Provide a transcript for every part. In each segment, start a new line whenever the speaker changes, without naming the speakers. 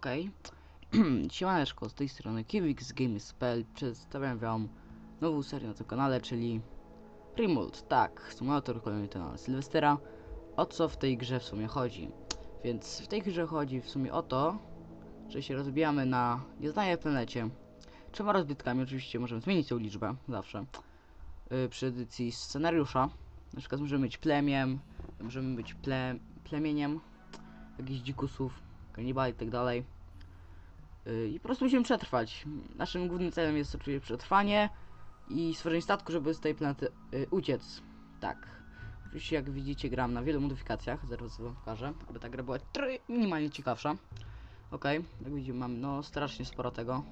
Okej. Siemaneczko, z tej strony Kiwix Games.pl Przedstawiam wam nową serię na tym kanale, czyli Remote. Tak, symulator kolejny Sylwestera. O co w tej grze w sumie chodzi? Więc w tej grze chodzi w sumie o to, że się rozbijamy na nieznanej planecie. Trzema rozbitkami, oczywiście możemy zmienić tą liczbę, zawsze. Yy, przy edycji scenariusza. Na przykład możemy być plemiem, możemy być ple, plemieniem jakichś dzikusów, kanibali i tak dalej. I po prostu musimy przetrwać. Naszym głównym celem jest oczywiście przetrwanie i stworzenie statku, żeby z tej planety yy, uciec. Tak. Oczywiście jak widzicie gram na wielu modyfikacjach, zaraz wam pokażę, aby ta gra była minimalnie ciekawsza. Okej, jak widzimy mamy no strasznie sporo tego.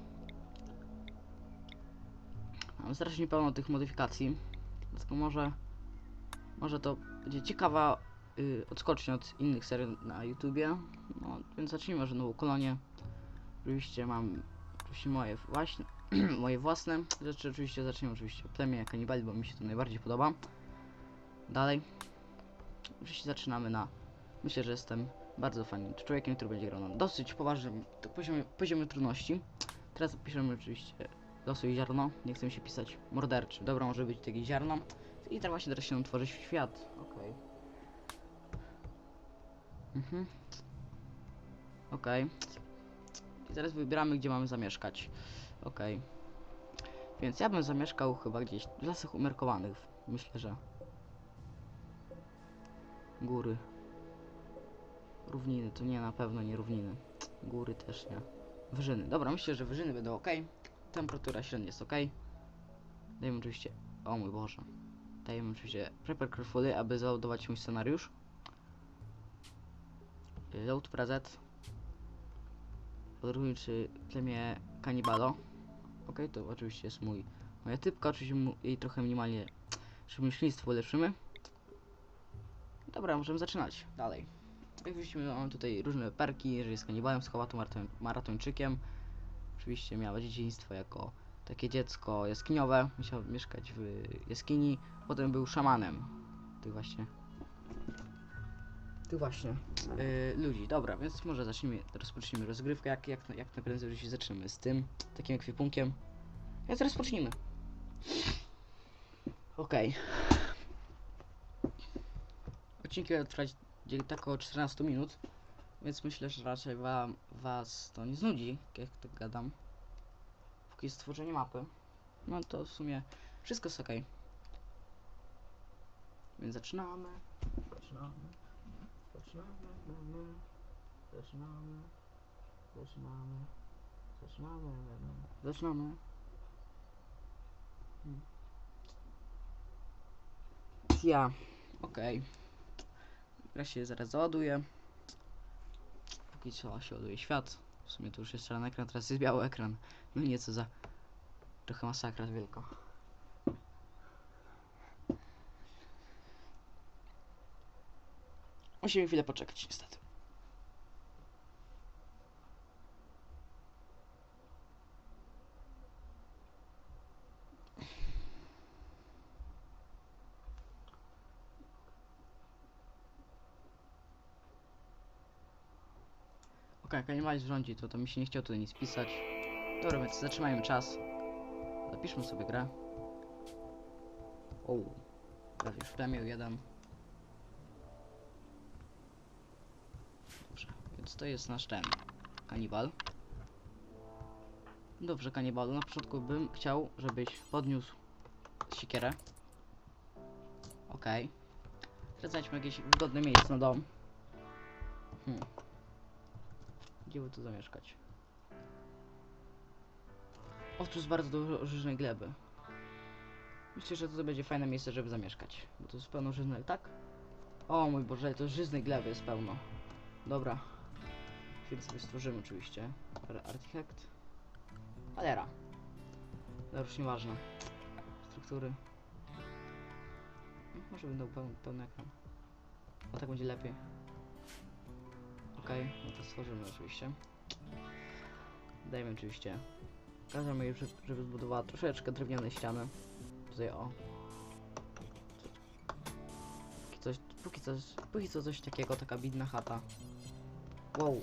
Mam strasznie pełno tych modyfikacji. Dlatego może może to będzie ciekawa yy, odskocznia od innych serii na YouTubie. No, więc zacznijmy może nową kolonię. Oczywiście mam oczywiście moje właśnie moje własne rzeczy. Oczywiście zaczniemy oczywiście plemię kanibali, bo mi się to najbardziej podoba. Dalej. Oczywiście zaczynamy na myślę, że jestem bardzo fajnym człowiekiem, który będzie grał na dosyć poważnym poziomie, poziomie trudności. Teraz piszemy oczywiście losuj ziarno. Nie chcę się pisać morderczy. Dobra, może być takie ziarno. I tak właśnie teraz się nam tworzy świat. Okej. Mhm. Okej. I teraz wybieramy, gdzie mamy zamieszkać. Okej. Więc ja bym zamieszkał chyba gdzieś w lasach umiarkowanych. Myślę, że. Góry. Równiny, to nie na pewno nie równiny. Góry też nie. Wyżyny. Dobra, myślę, że wyżyny będą ok. Temperatura średnia jest ok. Dajmy oczywiście. O mój Boże. Dajemy oczywiście Prepare Carefully, aby załadować mój scenariusz. Load preset. Podróżniczy plemię Kanibalo. Ok, to oczywiście jest mój moja typka, oczywiście jej trochę minimalnie rzemieślnictwo ulepszymy. Dobra, możemy zaczynać dalej. Jak widzimy, mamy tutaj różne perki, jeżeli jest kanibalem, schowatą maraton, maratończykiem. Oczywiście miała dzieciństwo jako takie dziecko jaskiniowe, musiał mieszkać w jaskini, potem był szamanem tych właśnie tych właśnie yy, ludzi. Dobra, więc może zacznijmy, rozpocznijmy rozgrywkę, jak, jak, jak najprędzej się zaczniemy z tym, takim ekwipunkiem. Więc rozpocznijmy. Okej. Odcinki będą trwać tak około 14 minut, więc myślę, że raczej wam, was to nie znudzi, jak tak gadam. Póki jest stworzenie mapy, no to w sumie wszystko jest ok. Więc zaczynamy. Zaczynamy. Zaczynamy. Zaczynamy. Zaczynamy. Zaczynamy. Zaczynamy. Hmm. Ja. Okej. Gra się zaraz załaduje. Póki co się ładuje świat. W sumie to już jest czarny ekran, teraz jest biały ekran. No nieco za... Trochę masakra wielka. Musimy chwilę poczekać niestety. Okej, okay, animalizm rządzi, to, to mi się nie chciał tutaj nic pisać. Dobra, więc zatrzymajmy czas. Zapiszmy sobie grę. O, prawie już premił jeden. Dobrze, więc to jest nasz ten kanibal. Dobrze, kanibalu, na początku bym chciał, żebyś podniósł siekierę. Okej. Teraz znajdźmy jakieś wygodne miejsce na dom. Hmm. Gdzie by tu zamieszkać? O, tu jest bardzo dużo żyżnej gleby. Myślę, że to będzie fajne miejsce, żeby zamieszkać. Bo to jest pełno żyznej, tak? O mój Boże, to żyznej gleby jest pełno. Dobra. Chwilę sobie stworzymy oczywiście. Ar- Architekt. Alera. Dobra, już nieważne. Struktury. Może będą pełny, pełny ekran. O tak będzie lepiej. Okej, no to stworzymy oczywiście. Dajmy oczywiście. Każemy jej, żeby zbudowała troszeczkę drewniane ściany. Tutaj o. Póki coś, póki coś, póki co coś takiego, taka bidna chata. Wow.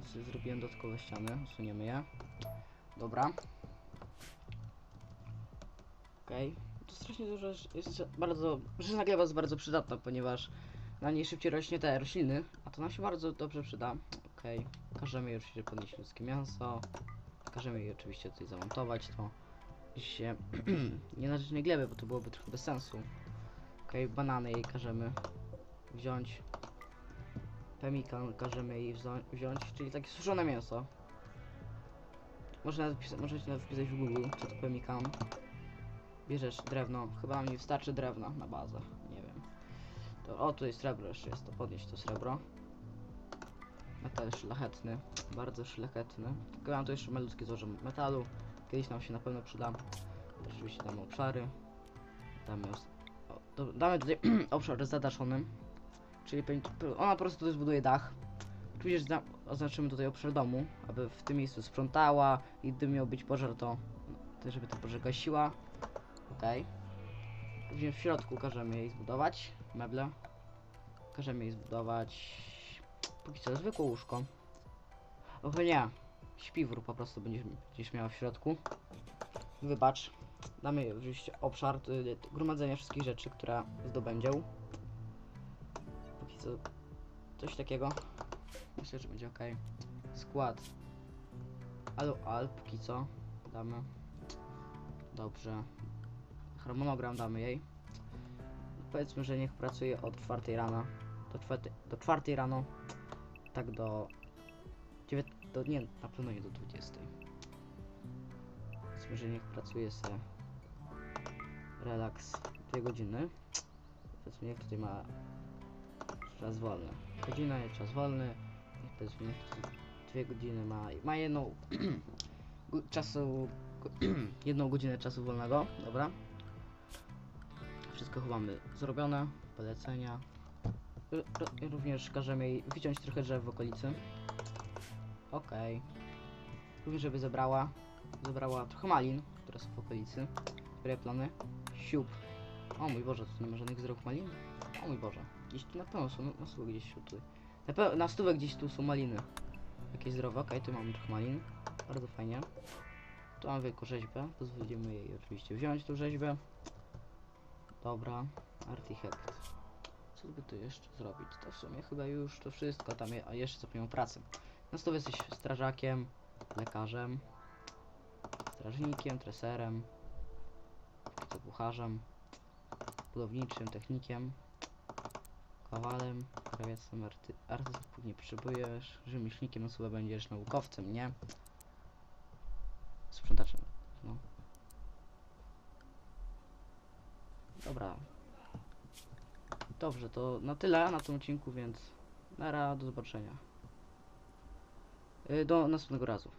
Tam sobie zrobiłem dodatkowe ściany. Usuniemy je. Dobra. Okej. To strasznie dużo rzecz- jest bardzo. Rzecz naglewa jest bardzo przydatna, ponieważ na niej szybciej rośnie te rośliny, a to nam się bardzo dobrze przyda. Okej. Każemy jej oczywiście podnieść ludzkie mięso. Każemy jej oczywiście tutaj zamontować to. Się nie na rzecznej gleby, bo to byłoby trochę bez sensu. Okej, banany jej każemy wziąć. Pemmikan każemy jej wziąć, czyli takie suszone mięso. Można nawet możecie nawet wpisać w Google, co to pemmikan. Bierzesz drewno, chyba nie wystarczy drewna na bazę, nie wiem. To, o, tu jest srebro jeszcze jest, to podnieść to srebro. Metal szlachetny, bardzo szlachetny. Tylko mam tu jeszcze malutkie złoże metalu. Kiedyś nam się na pewno przyda. Oczywiście damy obszary. Damy, o, damy tutaj obszar zadaszony. Czyli ona po prostu zbuduje dach. Oczywiście zna- oznaczymy tutaj obszar domu, aby w tym miejscu sprzątała i gdy miał być pożar, to żeby ten pożar gasiła. Okej. Później w środku każemy jej zbudować meble. Każemy jej zbudować póki co zwykłe łóżko. Och nie, śpiwór po prostu będziesz, będziesz miała w środku. Wybacz. Damy oczywiście obszar y, gromadzenia wszystkich rzeczy, które zdobędzie. Co coś takiego. Myślę, że będzie ok. Skład. Alu al, póki co. Damy. Dobrze. Harmonogram damy jej. Powiedzmy, że niech pracuje od 4 rana do 4, do 4 rano. Tak do 9, do nie, na pewno nie do 20. Powiedzmy, że niech pracuje se relaks 2 godziny. Powiedzmy, niech tutaj ma czas wolny. Godzina jest czas wolny. Powiedzmy, 2 godziny ma, ma jedną czasu, jedną godzinę czasu wolnego, dobra. Wszystko chyba mamy zrobione, polecenia. R- również każemy jej wyciąć trochę drzew w okolicy. Okej. Również żeby zebrała, zebrała trochę malin, które są w okolicy. Które plany? Siup. O mój Boże, tu nie ma żadnych zdrowych malin? O mój Boże. Gdzieś tu na pewno są, na gdzieś tutaj. Na, na gdzieś tu są maliny. Jakieś zdrowe, okej, tu mamy trochę malin. Bardzo fajnie. Tu mamy wielką rzeźbę. Pozwolimy jej oczywiście wziąć tą rzeźbę. Dobra. Artifact. Co by tu jeszcze zrobić? To w sumie chyba już to wszystko. Tam je, a jeszcze zapomniałem pracy. Na stówę jesteś strażakiem, lekarzem, strażnikiem, treserem, kucharzem, budowniczym, technikiem, kowalem, krawiecem, arty artystów nie potrzebujesz, rzemieślnikiem słowę będziesz naukowcem, nie? Sprzątaczem, no. Dobra. Dobrze, to na tyle na tym odcinku, więc nara, do zobaczenia. Y, Do następnego razu.